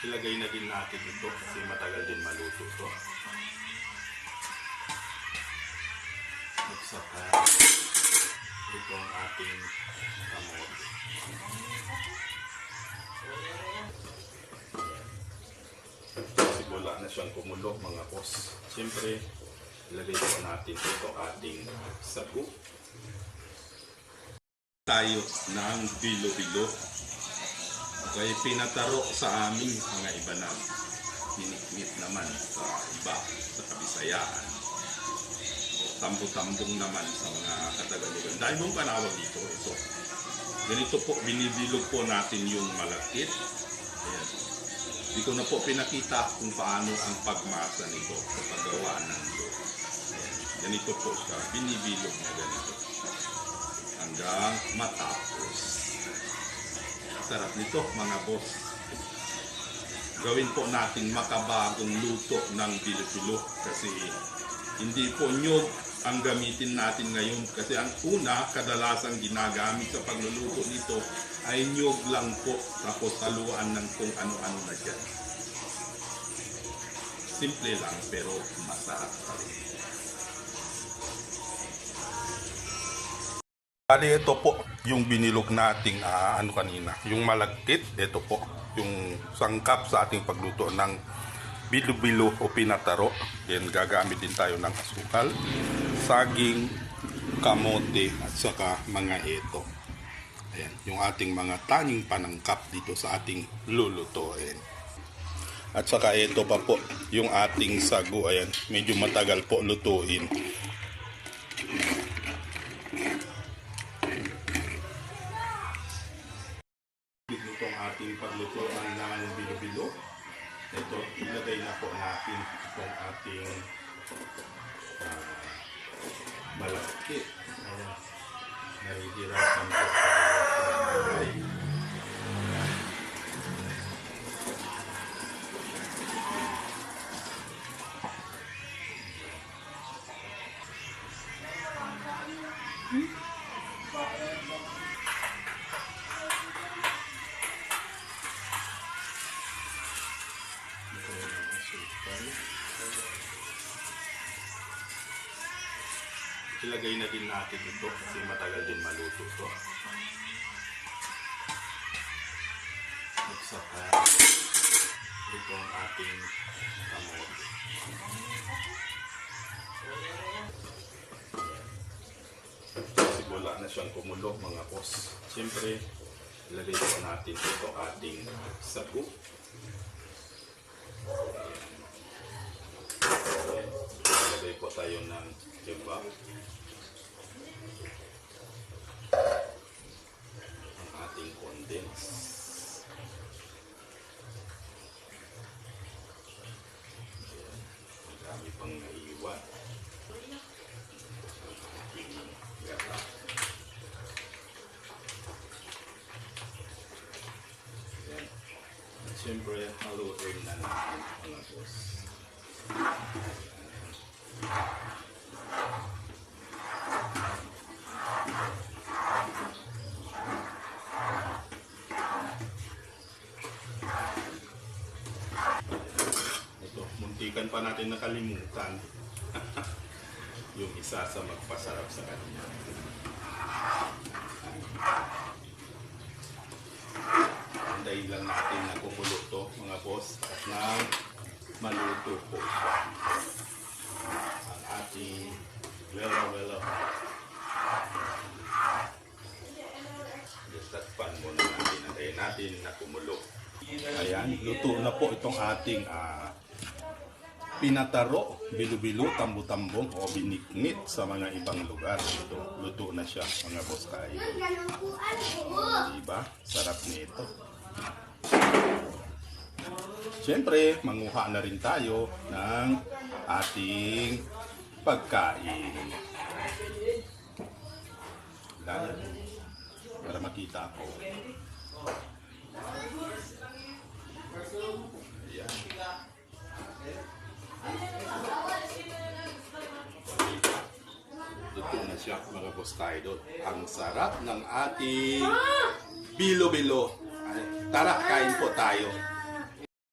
ilagay na din natin ito kasi matagal din maluto ito. At saka ito ang ating kamote. Simula na siyang kumulo mga boss. Siyempre, ilagay po natin ito ating sagu. Tayo ng bilo-bilo. Kaya pinataro sa amin mga iba na minikmit naman sa iba, sa kabisayaan. Tambo-tambong naman sa mga katagalugan. Dahil mong panawag dito, ito. Ganito po, binibilog po natin yung malakit. Ayan. Hindi ko na po pinakita kung paano ang pagmasa nito sa paggawa ng. Ayan. Ganito po siya, binibilog na ganito. Hanggang matapos. Sarap nito mga boss. Gawin po natin makabagong luto ng bilo-bilo kasi hindi po nyog ang gamitin natin ngayon kasi ang una kadalasan ginagamit sa pagluluto nito ay nyog lang po tapos haluan ng kung ano-ano na dyan. Simple lang pero masarap pa rin. Bali, ito po yung binilog nating ah, ano kanina, yung malagkit, ito po, yung sangkap sa ating pagluto ng bilo-bilo o pinataro. Then gagamit din tayo ng asukal, saging, kamote at saka mga ito. Ayan, yung ating mga tanging panangkap dito sa ating lulutuin. At saka ito pa po, yung ating sagu, ayan, medyo matagal po lutuin. Pagluto ng ng bilo-bilo. Ito, ilagay na po natin itong ating uh, malakit. Ayan. Narihirapan po Ilagay na din natin ito kasi matagal din maluto ito. At saka ito ang ating kamote. Simula na siyang kumulo mga boss. Siyempre, ilagay po natin ito ating sagu. Ilagay po tayo ng kebab. Ang ating condense. Ang pang naiwan. Ang ating gata. Ayan. Siyempre, haluin na natin mga boss. Muntikan pa natin nakalimutan. yung isa sa magpasarap sa kanya. Antayin lang natin na kumulo mga boss at na maluto po. Ang ating wela wela. Just takpan muna natin. Natin na kumulo. Ayan, luto na po itong ating ah, pinataro, bilo-bilo, tambo-tambong o biniknit sa mga ibang lugar. Ito, luto na siya mga boss kayo. Diba? Sarap nito. Siyempre, manguha na rin tayo ng ating pagkain. Lala, para makita ako. Ayan. Luto na siya mga boss tayo doon. Ang sarap ng ating bilo-bilo. Ay, Tara, kain po tayo.